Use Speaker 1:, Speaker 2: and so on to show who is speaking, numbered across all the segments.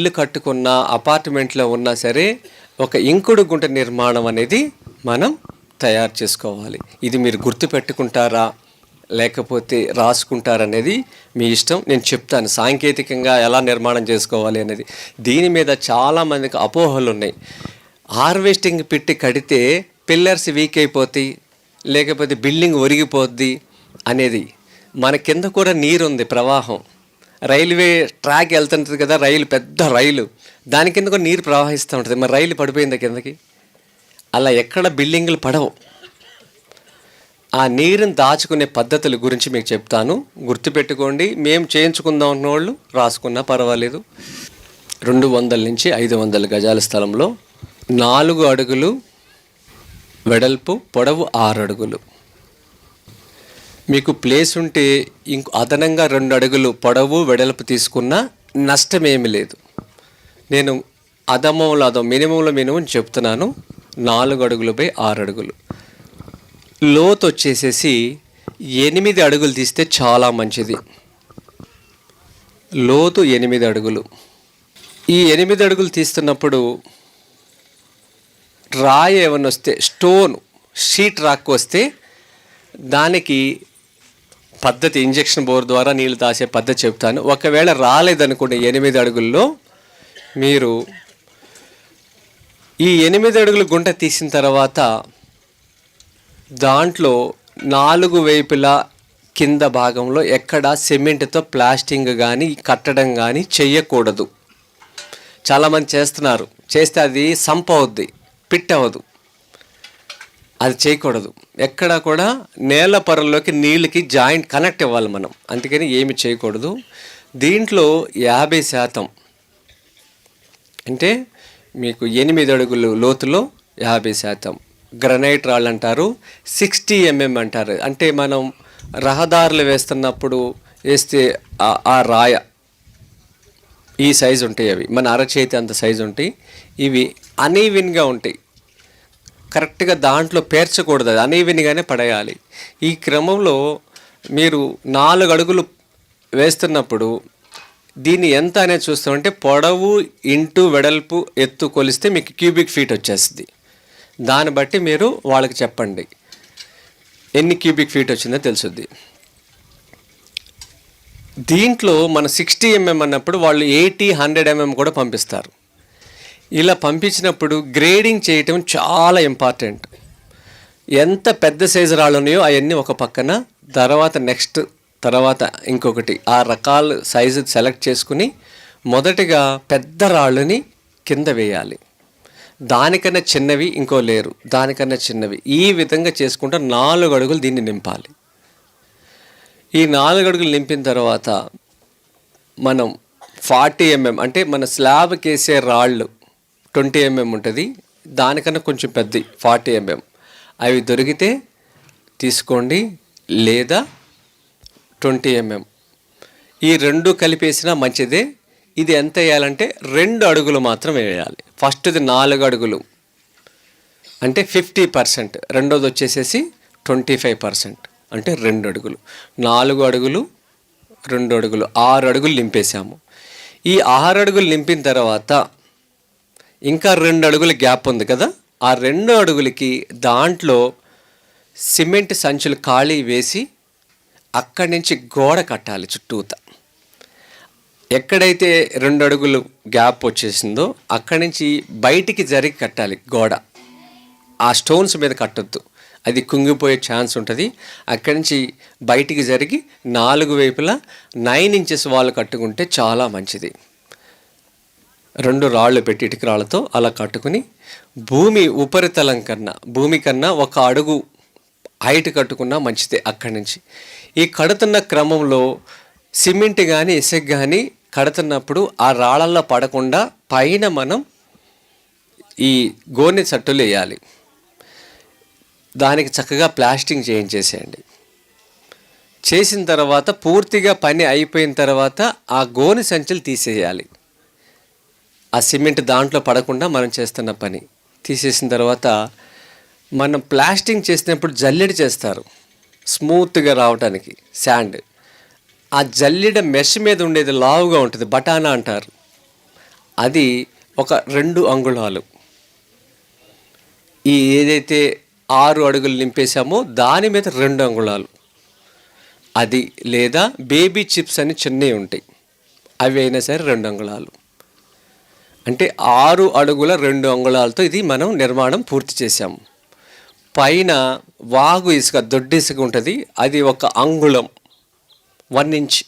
Speaker 1: ఇల్లు కట్టుకున్న అపార్ట్మెంట్లో ఉన్నా సరే ఒక ఇంకుడు గుంట నిర్మాణం అనేది మనం తయారు చేసుకోవాలి. ఇది మీరు గుర్తుపెట్టుకుంటారా లేకపోతే రాసుకుంటారనేది మీ ఇష్టం. నేను చెప్తాను సాంకేతికంగా ఎలా నిర్మాణం చేసుకోవాలి అనేది. దీని మీద చాలామందికి అపోహలు ఉన్నాయి. హార్వెస్టింగ్ పెట్టి కడితే పిల్లర్స్ వీక్ అయిపోతాయి లేకపోతే బిల్డింగ్ ఒరిగిపోద్ది అనేది. మన కింద కూడా నీరు ఉంది ప్రవాహం. రైల్వే ట్రాక్ వెళ్తుంటుంది కదా రైలు పెద్ద రైలు. దాని కింద కూడా నీరు ప్రవహిస్తూ ఉంటుంది. మరి రైలు పడిపోయిందా కిందకి? అలా ఎక్కడ బిల్డింగులు పడవు. ఆ నీరుని దాచుకునే పద్ధతుల గురించి మీకు చెప్తాను. గుర్తుపెట్టుకోండి మేము చేయించుకుందాం అన్న వాళ్ళు రాసుకున్నా పర్వాలేదు. రెండు వందల నుంచి ఐదు వందల గజాల స్థలంలో నాలుగు అడుగులు వెడల్పు పొడవు ఆరు అడుగులు. మీకు ప్లేస్ ఉంటే ఇంక అదనంగా రెండు అడుగులు పొడవు వెడల్పు తీసుకున్నా నష్టమేమి లేదు. నేను అధమంలో అదో మినిమంలో మినిమం చెప్తున్నాను. నాలుగు అడుగులపై ఆరు అడుగులు. లోతు వచ్చేసేసి ఎనిమిది అడుగులు తీస్తే చాలా మంచిది. లోతు ఎనిమిది అడుగులు. ఈ ఎనిమిది అడుగులు తీస్తున్నప్పుడు రాయి ఏమైనా వస్తే స్టోన్ షీట్ రాక్ వస్తే దానికి పద్ధతి ఇంజెక్షన్ బోర్ ద్వారా నీళ్ళు దాసే పద్ధతి చెప్తాను. ఒకవేళ రాలేదనుకోండి ఎనిమిది అడుగుల్లో మీరు ఈ ఎనిమిది అడుగులు గుంట తీసిన తర్వాత దాంట్లో నాలుగు వైపులా కింద భాగంలో ఎక్కడ సిమెంట్తో ప్లాస్టింగ్ కానీ కట్టడం కానీ చేయకూడదు చాలామంది చేస్తున్నారు. చేస్తే అది సంప్ అవుద్ది పిట్ అవ్వదు అది చేయకూడదు. ఎక్కడ కూడా నేల పొరల్లోకి నీళ్ళకి జాయింట్ కనెక్ట్ ఇవ్వాలి మనం. అందుకని ఏమి చేయకూడదు. దీంట్లో యాభై శాతం అంటే మీకు ఎనిమిది అడుగులు లోతులో యాభై శాతం. గ్రనైట్ రాళ్ళు అంటారు సిక్స్టీ ఎంఎం అంటారు. అంటే మనం రహదారులు వేస్తున్నప్పుడు వేస్తే ఆ- రాయ ఈ సైజు ఉంటాయి అవి. మన అరచేతి అంత సైజు ఉంటాయి. ఇవి అనీవిన్గా ఉంటాయి. కరెక్ట్గా దాంట్లో పేర్చకూడదు అది అనేవినిగానే పడేయాలి. ఈ క్రమంలో మీరు నాలుగు అడుగులు వేస్తున్నప్పుడు దీన్ని ఎంత అనేది చూస్తామంటే పొడవు ఇంటూ వెడల్పు ఎత్తు కొలిస్తే మీకు క్యూబిక్ ఫీట్ వచ్చేస్తుంది. దాన్ని బట్టి మీరు వాళ్ళకి చెప్పండి. ఎన్ని క్యూబిక్ ఫీట్ వచ్చిందో తెలుసుద్ది. దీంట్లో మన సిక్స్టీ ఎంఎం అన్నప్పుడు వాళ్ళు ఎయిటీ హండ్రెడ్ ఎంఎం కూడా పంపిస్తారు. ఇలా పంపించినప్పుడు గ్రేడింగ్ చేయటం చాలా ఇంపార్టెంట్ ఎంత పెద్ద సైజు రాళ్ళు ఉన్నాయో అవన్నీ ఒక పక్కన తర్వాత నెక్స్ట్ తర్వాత ఇంకొకటి. ఆ రకాల సైజు సెలెక్ట్ చేసుకుని మొదటిగా పెద్ద రాళ్ళని కింద వేయాలి. దానికన్నా చిన్నవి ఇంకో లేరు. దానికన్నా చిన్నవి. ఈ విధంగా చేసుకుంటూ నాలుగు అడుగులు దీన్ని నింపాలి. ఈ నాలుగు అడుగులు నింపిన తర్వాత మనం ఫార్టీ ఎంఎం అంటే మన స్లాబ్కి వేసే రాళ్ళు ట్వంటీ ఎంఎం ఉంటుంది. దానికన్నా కొంచెం పెద్దది ఫార్టీ ఎంఎం. అవి దొరికితే తీసుకోండి లేదా ట్వంటీ ఎంఎం. ఈ రెండు కలిపేసినా మంచిదే. ఇది ఎంత వేయాలంటే రెండు అడుగులు మాత్రం వేయాలి. ఫస్ట్ది నాలుగు అడుగులు. అంటే ఫిఫ్టీ పర్సెంట్. రెండోది వచ్చేసేసి ట్వంటీ ఫైవ్ పర్సెంట్. అంటే రెండు అడుగులు. నాలుగు అడుగులు రెండు అడుగులు. ఆరు అడుగులు నింపేశాము. ఈ ఆరు అడుగులు నింపిన తర్వాత ఇంకా రెండు అడుగుల గ్యాప్ ఉంది కదా? ఆ రెండు అడుగులకి దాంట్లో సిమెంట్ సంచులు ఖాళీ వేసి అక్కడి నుంచి గోడ కట్టాలి చుట్టూత. ఎక్కడైతే రెండు అడుగులు గ్యాప్ వచ్చేసిందో అక్కడి నుంచి బయటికి జరిగి కట్టాలి గోడ. ఆ స్టోన్స్ మీద కట్టొద్దు. అది కుంగిపోయే ఛాన్స్ ఉంటుంది. అక్కడి నుంచి బయటికి జరిగి నాలుగు వైపులా నైన్ ఇంచెస్ వాళ్ళు కట్టుకుంటే చాలా మంచిది. రెండు రాళ్ళు పెట్టి ఇటుక రాళ్ళతో అలా కట్టుకుని భూమి ఉపరితలం కన్నా భూమి కన్నా ఒక అడుగు హైట్ కట్టుకున్నా మంచిదే అక్కడి నుంచి. ఈ కడుతున్న క్రమంలో సిమెంట్ కానీ ఇసుక కానీ కడుతున్నప్పుడు ఆ రాళ్ళల్లో పడకుండా పైన మనం ఈ గోనె చట్టులు వేయాలి. దానికి చక్కగా ప్లాస్టింగ్ చేయించేసేయండి. చేసిన తర్వాత పూర్తిగా పని అయిపోయిన తర్వాత ఆ గోనె సంచులు తీసేయాలి. ఆ సిమెంట్ దాంట్లో పడకుండా మనం చేస్తున్న పని. తీసేసిన తర్వాత మనం ప్లాస్టింగ్ చేసినప్పుడు జల్లెడ చేస్తారు. స్మూత్గా రావడానికి శాండ్. ఆ జల్లెడ మెష్ మీద ఉండేది లావుగా ఉంటుంది బటానా అంటారు. అది ఒక రెండు అంగుళాలు. ఈ ఏదైతే ఆరు అడుగులు నింపేశామో దాని మీద రెండు అంగుళాలు. అది లేదా బేబీ చిప్స్ అని చిన్నవి ఉంటాయి. అవి అయినా సరే రెండు అంగుళాలు. అంటే ఆరు అడుగుల రెండు అంగుళాలతో ఇది మనం నిర్మాణం పూర్తి చేసాం పైన వాగు ఇసుక దొడ్డి ఇసుక ఉంటుంది. అది ఒక అంగుళం. One inch.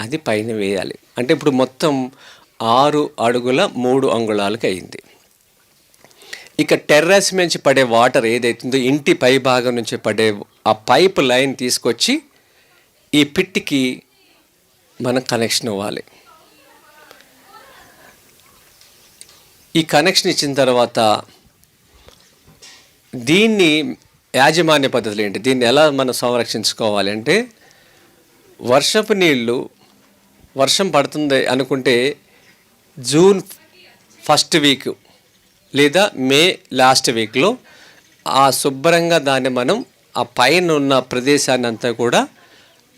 Speaker 1: అది పైన వేయాలి. అంటే ఇప్పుడు మొత్తం ఆరు అడుగుల మూడు అంగుళాలకి అయింది. ఇక టెర్రస్ నుంచి పడే వాటర్ ఏదైతుందో ఇంటి పై భాగం నుంచి పడే ఆ పైప్ లైన్ తీసుకొచ్చి ఈ పిట్టికి మనం కనెక్షన్ ఇవ్వాలి. ఈ కనెక్షన్ ఇచ్చిన తర్వాత దీన్ని యాజమాన్య పద్ధతులు ఏంటి? దీన్ని ఎలా మనం సంరక్షించుకోవాలి అంటే వర్షపు నీళ్ళు వర్షం పడుతుంది అనుకుంటే జూన్ ఫస్ట్ వీక్ లేదా మే లాస్ట్ వీక్లో ఆ శుభ్రంగా దాన్ని మనం ఆ పైన ఉన్న ప్రదేశాన్ని అంతా కూడా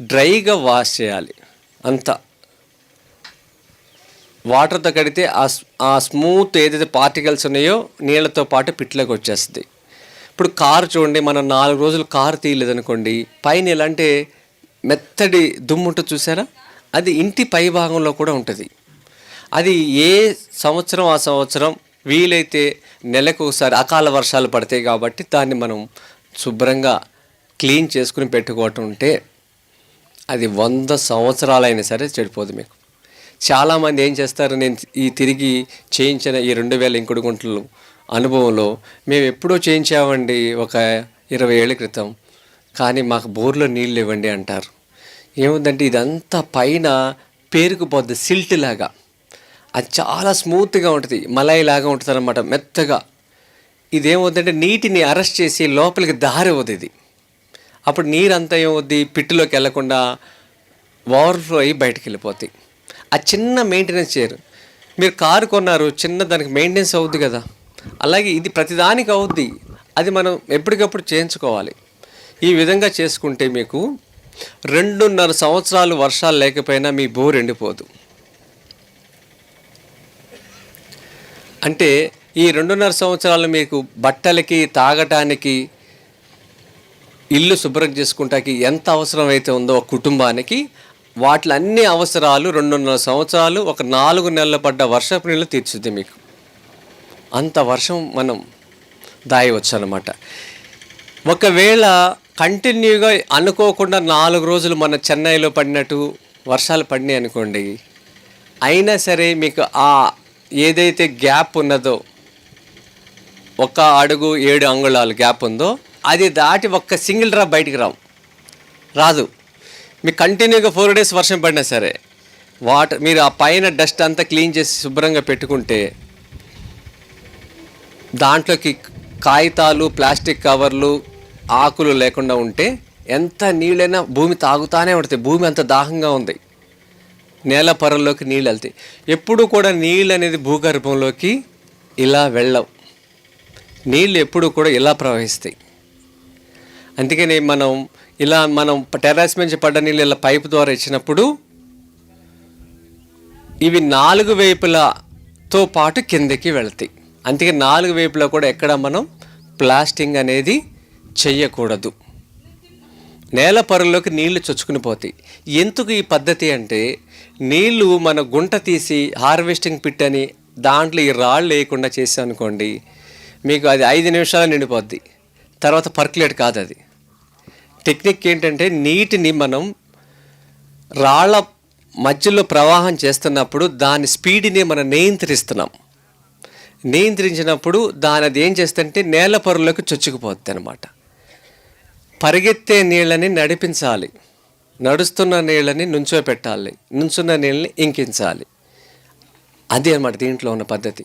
Speaker 1: డ్రైగా వాష్ చేయాలి. అంతా. వాటర్తో కడితే ఆ ఆ స్మూత్ ఏదైతే పార్టికల్స్ ఉన్నాయో నీళ్ళతో పాటు పిట్లోకి వచ్చేస్తుంది. ఇప్పుడు కారు చూడండి మనం నాలుగు రోజులు కారు తీయలేదనుకోండి పైన ఎలా అంటే మెత్తడి దుమ్ము ఉంటుంది చూసారా? అది ఇంటి పై భాగంలో కూడా ఉంటుంది. అది ఏ సంవత్సరం ఆ సంవత్సరం వీలైతే నెలకు ఒకసారి అకాల వర్షాలు పడతాయి కాబట్టి దాన్ని మనం శుభ్రంగా క్లీన్ చేసుకుని పెట్టుకోవటం ఉంటే అది వంద సంవత్సరాలైనా సరే చెడిపోదు మీకు. చాలామంది ఏం చేస్తారు నేను ఈ తిరిగి చేయించిన ఈ రెండు వేల ఇంకుడు గుంటలు అనుభవంలో మేము ఎప్పుడో చేయించామండి ఒక ఇరవై ఏళ్ళ క్రితం. కానీ మాకు బోర్లో నీళ్ళు ఇవ్వండి అంటారు. ఏముందంటే ఇదంతా పైన పేరుకుపోద్ది సిల్ట్ లాగా. అది చాలా స్మూత్గా ఉంటుంది మలై లాగా ఉంటుంది అనమాట మెత్తగా. ఇదేమవుతుందంటే నీటిని అరెస్ట్ చేసి లోపలికి దారి అవుతుంది ఇది అప్పుడు నీరంతా ఏమవుద్ది? పిట్టులోకి వెళ్ళకుండా ఓవర్ఫ్లో అయ్యి బయటకు వెళ్ళిపోతాయి ఆ చిన్న మెయింటెనెన్స్ చేయరు. మీరు కారు కొన్నారు చిన్న దానికి మెయింటెనెన్స్ అవుద్ది కదా. అలాగే ఇది ప్రతిదానికి అవుద్ది. అది మనం ఎప్పటికప్పుడు చేయించుకోవాలి. ఈ విధంగా చేసుకుంటే మీకు రెండున్నర సంవత్సరాలు వర్షాలు లేకపోయినా మీ బోర్ ఎండిపోదు. అంటే ఈ రెండున్నర సంవత్సరాలు మీకు బట్టలకి తాగటానికి ఇల్లు శుభ్రం చేసుకుంటానికి ఎంత అవసరం అయితే ఉందో ఒక కుటుంబానికి వాటి అన్ని అవసరాలు రెండున్నర సంవత్సరాలు ఒక నాలుగు నెలల పడ్డ వర్షపు నీళ్ళు తీర్చుద్ది మీకు. అంత వర్షం మనం దాయవచ్చు అనమాట ఒకవేళ కంటిన్యూగా అనుకోకుండా నాలుగు రోజులు మన చెన్నైలో పడినట్టు వర్షాలు పడినాయి అనుకోండి అయినా సరే మీకు ఆ ఏదైతే గ్యాప్ ఉన్నదో ఒక అడుగు ఏడు అంగుళాలు గ్యాప్ ఉందో అది దాటి ఒక్క సింగిల్ డ్రాప్ బయటికి రావు. రాదు. మీకు కంటిన్యూగా ఫోర్ డేస్ వర్షం పడినా సరే వాటర్ మీరు ఆ పైన డస్ట్ అంతా క్లీన్ చేసి శుభ్రంగా పెట్టుకుంటే దాంట్లోకి కాగితాలు ప్లాస్టిక్ కవర్లు ఆకులు లేకుండా ఉంటే ఎంత నీళ్ళైనా భూమి తాగుతానే ఉంటుంది. భూమి అంత దాహంగా ఉంది. నేల పొరల్లోకి నీళ్ళు వెళ్తాయి. ఎప్పుడు కూడా నీళ్ళు అనేది భూగర్భంలోకి ఇలా వెళ్ళవు. నీళ్ళు ఎప్పుడు కూడా ఇలా ప్రవహిస్తాయి. అందుకని మనం ఇలా మనం టెర్రస్ నుంచి పడ్డ నీళ్ళు ఇలా పైపు ద్వారా ఇచ్చినప్పుడు ఇవి నాలుగు వైపులతో పాటు కిందకి వెళ్తాయి. అందుకే నాలుగు వైపులా కూడా ఎక్కడ మనం ప్లాస్టింగ్ అనేది చెయ్యకూడదు. నేల పరుల్లోకి నీళ్ళు చొచ్చుకుని పోతాయి. ఎందుకు ఈ పద్ధతి అంటే నీళ్ళు మన గుంట తీసి హార్వెస్టింగ్ పిట్ అని దాంట్లో ఈ రాళ్ళు వేయకుండా చేసాను అనుకోండి మీకు అది ఐదు నిమిషాలు నిండిపోద్ది. తర్వాత పర్కులేట్ కాదు అది టెక్నిక్ ఏంటంటే నీటిని మనం రాళ్ళ మధ్యలో ప్రవాహం చేస్తున్నప్పుడు దాని స్పీడ్ని మనం నియంత్రిస్తున్నాం. నియంత్రించినప్పుడు దాని అది ఏం చేస్తుంటే నేల పొరలోకి చొచ్చుకుపోద్ది అనమాట పరిగెత్తే నీళ్ళని నడిపించాలి. నడుస్తున్న నీళ్ళని నుంచో పెట్టాలి నుంచున్న నీళ్ళని ఇంకించాలి. అది అనమాట దీంట్లో ఉన్న పద్ధతి.